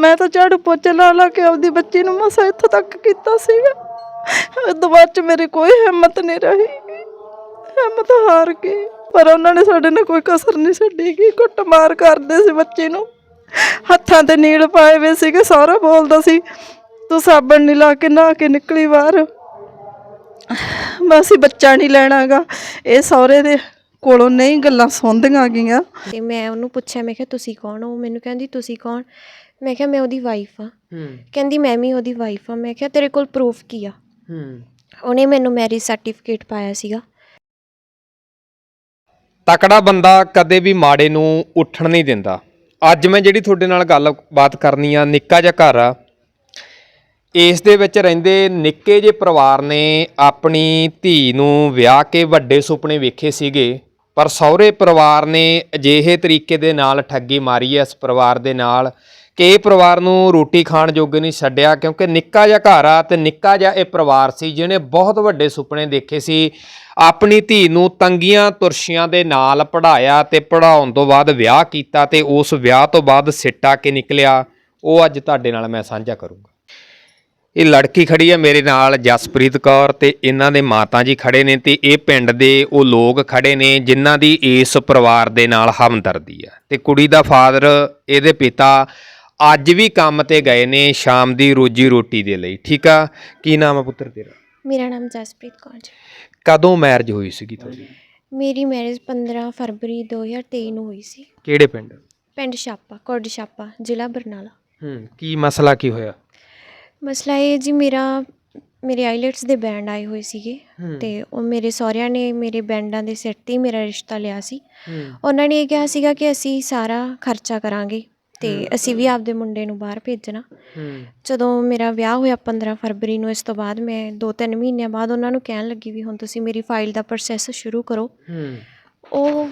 ਮੈਂ ਤਾਂ ਝਾੜੂ ਪੋਚਾ ਲਾ ਲਾ ਕੇ ਆਪਦੀ ਬੱਚੀ ਨੂੰ ਮਸਾ ਇੱਥੋਂ ਤੱਕ ਕੀਤਾ ਸੀਗਾ। ਉਦੋਂ ਬਾਅਦ ਚ ਮੇਰੀ ਕੋਈ ਹਿੰਮਤ ਨਹੀਂ ਰਹੀ। ਹਿੰਮਤ ਹਾਰ ਗਈ। ਪਰ ਉਹਨਾਂ ਨੇ ਸਾਡੇ ਨਾਲ ਕੋਈ ਕਸਰ ਨਹੀਂ ਛੱਡੀ ਕਿ ਕੁੱਟਮਾਰ ਕਰਦੇ ਸੀ ਬੱਚੀ ਨੂੰ। ਹੱਥਾਂ ਤੇ ਨੀਲ ਪਾਏ ਵੇ ਸੀਗੇ, ਸਾਰਾ ਬੋਲਦਾ ਸੀ, ਤੂੰ ਸਾਬਣ ਨਹੀਂ ਲਾ ਕੇ ਨਹਾ ਕੇ ਨਿਕਲੀ ਬਾਹਰ। ਬਸ ਹੀ ਬੱਚਾ ਨਹੀਂ ਲੈਣਾਗਾ। ਇਹ ਸਹੁਰੇ ਦੇ ਕੋਲੋਂ ਨਹੀਂ ਗੱਲਾਂ ਸੁਣਦੀਆਂ ਗਈਆਂ। ਤੇ ਮੈਂ ਉਹਨੂੰ ਪੁੱਛਿਆ, ਮੈਂ ਕਿਹਾ, ਤੁਸੀਂ ਕੌਣ ਹੋ? ਮੈਨੂੰ ਕਹਿੰਦੀ, ਤੁਸੀਂ ਕੌਣ? ਮੈਂ ਕਿਹਾ ਮੈਂ ਉਹਦੀ ਵਾਈਫ ਆ ਹੂੰ। ਕਹਿੰਦੀ ਮੈਂ ਵੀ ਉਹਦੀ ਵਾਈਫ ਆ ਮੈਂ ਕਿਹਾ ਤੇਰੇ ਕੋਲ ਪ੍ਰੂਫ ਕੀ ਆ? ਹੂੰ। ਉਹਨੇ ਮੈਨੂੰ ਮੈਰਿਜ ਸਰਟੀਫਿਕੇਟ ਪਾਇਆ ਸੀਗਾ। ਤਕੜਾ ਬੰਦਾ ਕਦੇ ਵੀ ਮਾੜੇ ਨੂੰ ਉੱਠਣ ਨਹੀਂ ਦਿੰਦਾ। ਅੱਜ ਮੈਂ ਜਿਹੜੀ ਤੁਹਾਡੇ ਨਾਲ ਗੱਲਬਾਤ ਕਰਨੀ ਆ ਨਿੱਕਾ ਜਿਹਾ ਘਰ ਆ ਇਸ ਦੇ ਵਿੱਚ ਰਹਿੰਦੇ ਨਿੱਕੇ ਜਿਹੇ ਪਰਿਵਾਰ ਨੇ ਆਪਣੀ ਧੀ ਨੂੰ ਵਿਆਹ ਕੇ ਵੱਡੇ ਸੁਪਨੇ ਵੇਖੇ ਸੀਗੇ ਪਰ ਸਹੁਰੇ ਪਰਿਵਾਰ ਨੇ ਅਜਿਹੇ ਤਰੀਕੇ ਦੇ ਨਾਲ ਠੱਗੀ ਮਾਰੀ ਹੈ ਇਸ ਪਰਿਵਾਰ ਦੇ ਨਾਲ। ਕਿ ਇਹ ਪਰਿਵਾਰ ਨੂੰ ਰੋਟੀ ਖਾਣ ਜੋਗੇ ਨਹੀਂ ਛੱਡਿਆ, ਕਿਉਂਕਿ ਨਿੱਕਾ ਜਿਹਾ ਘਰ ਆ ਤੇ ਨਿੱਕਾ ਜਿਹਾ ਇਹ ਪਰਿਵਾਰ ਸੀ ਜਿਹਨੇ ਬਹੁਤ ਵੱਡੇ ਸੁਪਨੇ ਦੇਖੇ ਸੀ। ਆਪਣੀ ਧੀ ਨੂੰ ਤੰਗੀਆਂ ਤੁਰਸ਼ੀਆਂ ਦੇ ਨਾਲ ਪੜ੍ਹਾਇਆ ਤੇ ਪੜ੍ਹਾਉਣ ਤੋਂ ਬਾਅਦ ਵਿਆਹ ਕੀਤਾ ਤੇ ਉਸ ਵਿਆਹ ਤੋਂ ਬਾਅਦ ਸਿੱਟਾ ਕੇ ਨਿਕਲਿਆ। ਉਹ ਅੱਜ ਤੁਹਾਡੇ ਨਾਲ ਮੈਂ ਸਾਂਝਾ ਕਰੂੰਗਾ। ਇਹ ਲੜਕੀ ਖੜੀ ਹੈ ਮੇਰੇ ਨਾਲ, ਜਸਪ੍ਰੀਤ ਕੌਰ ਤੇ ਇਹਨਾਂ ਦੇ ਮਾਤਾ ਜੀ ਖੜੇ ਨੇ ਤੇ ਇਹ ਪਿੰਡ ਦੇ ਉਹ ਲੋਕ ਖੜੇ ਨੇ ਜਿਨ੍ਹਾਂ ਦੀ ਇਸ ਪਰਿਵਾਰ ਦੇ ਨਾਲ ਹਮਦਰਦੀ ਹੈ ਤੇ ਕੁੜੀ ਦਾ ਫਾਦਰ, ਇਹਦੇ ਪਿਤਾ ਅੱਜ ਵੀ ਕੰਮ ਤੇ ਗਏ ਨੇ ਸ਼ਾਮ ਦੀ ਰੋਜੀ ਰੋਟੀ ਦੇ ਲਈ। ਠੀਕ ਆ? ਕੀ ਨਾਮ ਹੈ ਪੁੱਤਰ ਤੇਰਾ? ਮੇਰਾ ਨਾਮ ਜਸਪ੍ਰੀਤ ਕੌਰ ਜੀ। ਕਦੋਂ ਮੈਰਿਜ ਹੋਈ ਸੀਗੀ ਤੁਹਾਡੀ? ਮੇਰੀ ਮੈਰਿਜ 15 ਫਰਵਰੀ 2023 ਨੂੰ ਹੋਈ ਸੀ। ਕਿਹੜੇ ਪਿੰਡ? ਪਿੰਡ ਛਾਪਾ ਕੁਰਡ ਛਾਪਾ ਜ਼ਿਲ੍ਹਾ ਬਰਨਾਲਾ। ਹੂੰ ਕੀ ਮਸਲਾ ਕੀ ਹੋਇਆ? ਮਸਲਾ ਇਹ ਜੀ ਮੇਰਾ ਮੇਰੇ ਆਈਲੈਟਸ ਦੇ ਬੈਂਡ ਆਏ ਹੋਏ ਸੀਗੇ। ਹੂੰ। ਤੇ ਉਹ ਮੇਰੇ ਸਹੁਰਿਆਂ ਨੇ ਮੇਰੇ ਬੈਂਡਾਂ ਦੇ ਸਿਰ ਤੇ ਹੀ ਮੇਰਾ ਰਿਸ਼ਤਾ ਲਿਆ ਸੀ। ਹੂੰ। ਉਹਨਾਂ ਨੇ ਇਹ ਕਿਹਾ ਸੀਗਾ ਕਿ ਅਸੀਂ ਸਾਰਾ ਖਰਚਾ ਕਰਾਂਗੇ। ਤੇ ਅਸੀਂ ਵੀ ਆਪਦੇ ਮੁੰਡੇ ਨੂੰ ਬਾਹਰ ਭੇਜਣਾ। ਜਦੋਂ ਮੇਰਾ ਵਿਆਹ ਹੋਇਆ 15 ਫਰਵਰੀ ਨੂੰ ਇਸ ਤੋਂ ਬਾਅਦ ਮੈਂ 2-3 ਮਹੀਨਿਆਂ ਬਾਅਦ ਉਹਨਾਂ ਨੂੰ ਕਹਿਣ ਲੱਗੀ ਵੀ ਹੁਣ ਤੁਸੀਂ ਮੇਰੀ ਫਾਈਲ ਦਾ ਪ੍ਰੋਸੈਸ ਸ਼ੁਰੂ ਕਰੋ। ਉਹ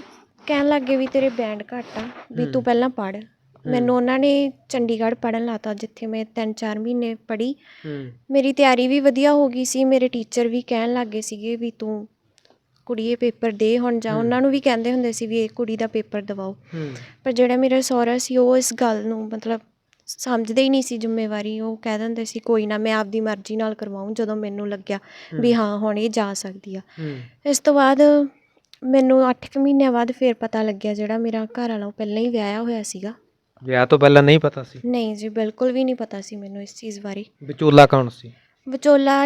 ਕਹਿਣ ਲੱਗੇ ਵੀ ਤੇਰੇ ਬੈਂਡ ਘੱਟ ਆ ਵੀ ਤੂੰ ਪਹਿਲਾਂ ਪੜ੍ਹ। ਮੈਨੂੰ ਉਹਨਾਂ ਨੇ ਚੰਡੀਗੜ੍ਹ ਪੜ੍ਹਨ ਲਾਤਾ ਜਿੱਥੇ ਮੈਂ 3-4 ਮਹੀਨੇ ਪੜ੍ਹੀ। ਹੂੰ। ਮੇਰੀ ਤਿਆਰੀ ਵੀ ਵਧੀਆ ਹੋ ਗਈ ਸੀ ਮੇਰੇ ਟੀਚਰ ਵੀ ਕਹਿਣ ਲੱਗੇ ਸੀਗੇ ਵੀ ਤੂੰ ਕੁੜੀਏ ਪੇਪਰ ਦੇ ਹੁਣ ਜਾ ਉਹਨਾਂ ਨੂੰ ਵੀ ਕਹਿੰਦੇ ਹੁੰਦੇ ਸੀ ਵੀ ਇਹ ਕੁੜੀ ਦਾ ਪੇਪਰ ਦਿਵਾਓ। ਪਰ ਜਿਹੜਾ ਮੇਰਾ ਸਹੁਰਾ ਸੀ ਉਹ ਇਸ ਗੱਲ ਨੂੰ ਮਤਲਬ ਸਮਝਦੇ ਹੀ ਨਹੀਂ ਸੀ ਜ਼ਿੰਮੇਵਾਰੀ। ਉਹ ਕਹਿ ਦਿੰਦੇ ਸੀ ਕੋਈ ਨਾ ਮੈਂ ਆਪਦੀ ਮਰਜ਼ੀ ਨਾਲ ਕਰਵਾਉਂ ਜਦੋਂ ਮੈਨੂੰ ਲੱਗਿਆ ਵੀ ਹਾਂ ਹੁਣ ਇਹ ਜਾ ਸਕਦੀ ਆ। ਇਸ ਤੋਂ ਬਾਅਦ ਮੈਨੂੰ 8 ਮਹੀਨਿਆਂ ਬਾਅਦ ਫੇਰ ਪਤਾ ਲੱਗਿਆ ਜਿਹੜਾ ਮੇਰਾ ਘਰ ਵਾਲਾ ਉਹ ਪਹਿਲਾਂ ਹੀ ਵਿਆਹਿਆ ਹੋਇਆ ਸੀਗਾ। ਵਿਆਹ ਤੋਂ ਪਹਿਲਾਂ ਨਹੀਂ ਪਤਾ ਸੀ? ਨਹੀਂ ਜੀ ਬਿਲਕੁਲ ਵੀ ਨਹੀਂ ਪਤਾ ਸੀ ਮੈਨੂੰ ਇਸ ਚੀਜ਼ ਬਾਰੇ। ਵਿਚੋਲਾ ਕੌਣ ਸੀ? ਵਿਚੋਲਾ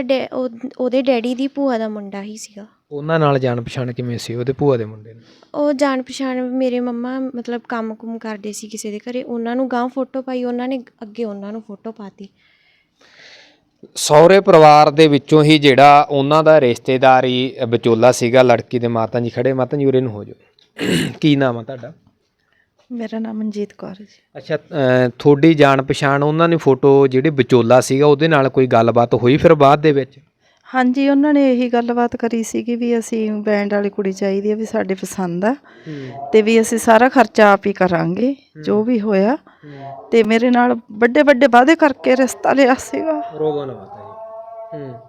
ਉਹਦੇ ਡੈਡੀ ਦੀ ਭੂਆ ਦਾ ਮੁੰਡਾ ਹੀ ਸੀਗਾ। ਉਹਨਾਂ ਨਾਲ ਜਾਣ ਪਛਾਣ ਕਿਵੇਂ ਸੀ? ਉਹਦੇ ਭੂਆ ਦੇ ਮੁੰਡੇ ਨਾਲ? ਉਹ ਜਾਣ ਪਛਾਣ ਮੇਰੇ ਮੰਮਾ ਮਤਲਬ ਕੰਮ-ਕੁਮ ਕਰਦੇ ਸੀ ਕਿਸੇ ਦੇ ਘਰੇ। ਉਹਨਾਂ ਨੂੰ ਗਾਂ ਫੋਟੋ ਪਾਈ ਉਹਨਾਂ ਨੇ ਅੱਗੇ ਉਹਨਾਂ ਨੂੰ ਫੋਟੋ ਪਾਤੀ। ਸਹੁਰੇ ਪਰਿਵਾਰ ਦੇ ਵਿੱਚੋਂ ਹੀ ਜਿਹੜਾ ਉਹਨਾਂ ਦਾ ਰਿਸ਼ਤੇਦਾਰ ਵਿਚੋਲਾ ਸੀਗਾ ਲੜਕੀ ਦੇ ਮਾਤਾ ਜੀ ਖੜੇ। ਮਾਤਾ ਜੀ ਉਰੇ ਨੂੰ ਹੋ ਜਾਓ। ਕੀ ਨਾਮ ਆ ਤੁਹਾਡਾ? ਮੇਰਾ ਨਾਮ ਮਨਜੀਤ ਕੌਰ ਹੈ ਜੀ। ਅੱਛਾ ਅਹ, ਤੁਹਾਡੀ ਜਾਣ ਪਛਾਣ ਉਹਨਾਂ ਨੇ ਫੋਟੋ ਜਿਹੜੇ ਵਿਚੋਲਾ ਸੀਗਾ ਉਹਦੇ ਨਾਲ ਕੋਈ ਗੱਲਬਾਤ ਹੋਈ ਫਿਰ ਬਾਅਦ ਦੇ ਵਿੱਚ? ਹਾਂਜੀ ਉਹਨਾਂ ਨੇ ਇਹੀ ਗੱਲਬਾਤ ਕਰੀ ਸੀਗੀ ਵੀ ਅਸੀਂ ਬੈਂਡ ਵਾਲੀ ਕੁੜੀ ਚਾਹੀਦੀ ਹੈ ਵੀ ਸਾਡੇ ਪਸੰਦ ਆ ਤੇ ਵੀ ਅਸੀਂ ਸਾਰਾ ਖਰਚਾ ਆਪ ਹੀ ਕਰਾਂਗੇ ਜੋ ਵੀ ਹੋਇਆ। ਤੇ ਮੇਰੇ ਨਾਲ ਵੱਡੇ ਵੱਡੇ ਵਾਅਦੇ ਕਰਕੇ ਰਿਸ਼ਤਾ ਲਿਆ ਸੀਗਾ। ਰੋਗੋ ਨਾ ਮਾਤਾ ਜੀ। ਹੂੰ।